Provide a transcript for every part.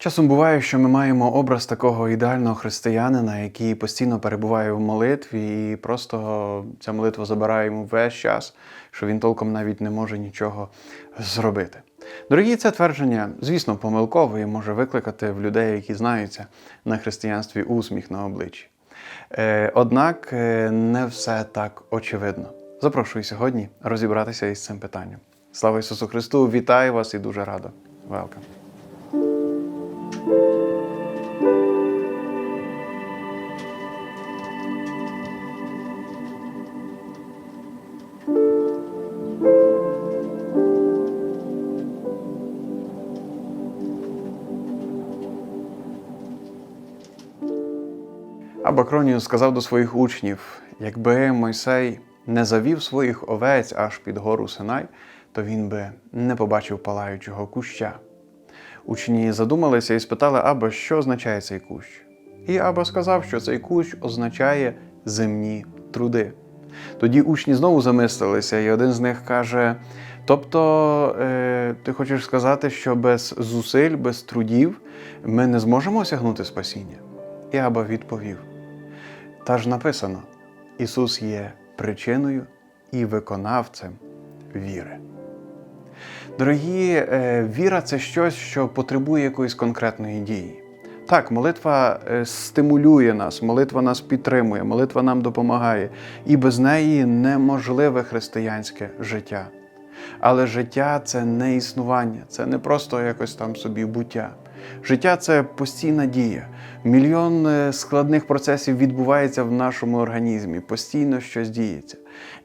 Часом буває, що ми маємо образ такого ідеального християнина, який постійно перебуває в молитві, і просто ця молитва забирає йому весь час, що він толком навіть не може нічого зробити. Дорогі, це твердження, звісно, помилкове і може викликати в людей, які знаються на християнстві усміх на обличчі. Е, Однак е, не все так очевидно. Запрошую сьогодні розібратися із цим питанням. Слава Ісусу Христу! Вітаю вас і дуже радо. Welcome. А Бакронію сказав до своїх учнів: якби Мойсей не завів своїх овець аж під гору Синай, то він би не побачив палаючого куща. Учні задумалися і спитали Аба, що означає цей кущ. І Аба сказав, що цей кущ означає земні труди. Тоді учні знову замислилися, і один з них каже: тобто, е, ти хочеш сказати, що без зусиль, без трудів ми не зможемо осягнути спасіння? І Аба відповів: Та ж написано: Ісус є причиною і виконавцем віри. Дорогі, е, віра це щось, що потребує якоїсь конкретної дії. Так, молитва е, стимулює нас, молитва нас підтримує, молитва нам допомагає, і без неї неможливе християнське життя. Але життя це не існування, це не просто якось там собі буття. Життя це постійна дія. Мільйон е, складних процесів відбувається в нашому організмі, постійно щось діється.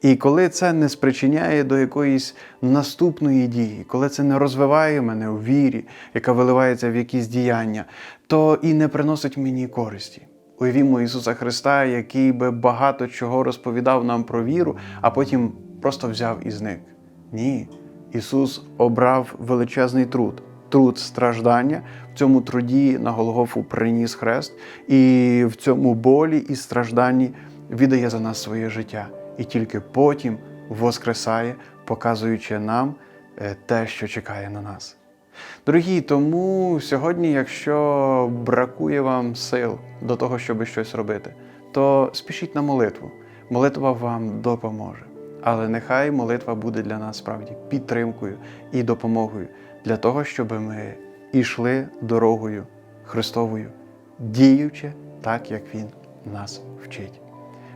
І коли це не спричиняє до якоїсь наступної дії, коли це не розвиває мене у вірі, яка виливається в якісь діяння, то і не приносить мені користі. Уявімо Ісуса Христа, який би багато чого розповідав нам про віру, а потім просто взяв і зник. Ні, Ісус обрав величезний труд, труд страждання. В цьому труді на Голгофу приніс хрест, і в цьому болі і стражданні віддає за нас своє життя. І тільки потім воскресає, показуючи нам е, те, що чекає на нас. Дорогі, тому сьогодні, якщо бракує вам сил до того, щоб щось робити, то спішіть на молитву. Молитва вам допоможе. Але нехай молитва буде для нас справді підтримкою і допомогою для того, щоб ми йшли дорогою Христовою, діючи так, як Він нас вчить.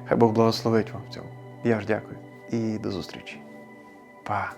Хай Бог благословить вам в цьому. Я ж дякую і до зустрічі. Па!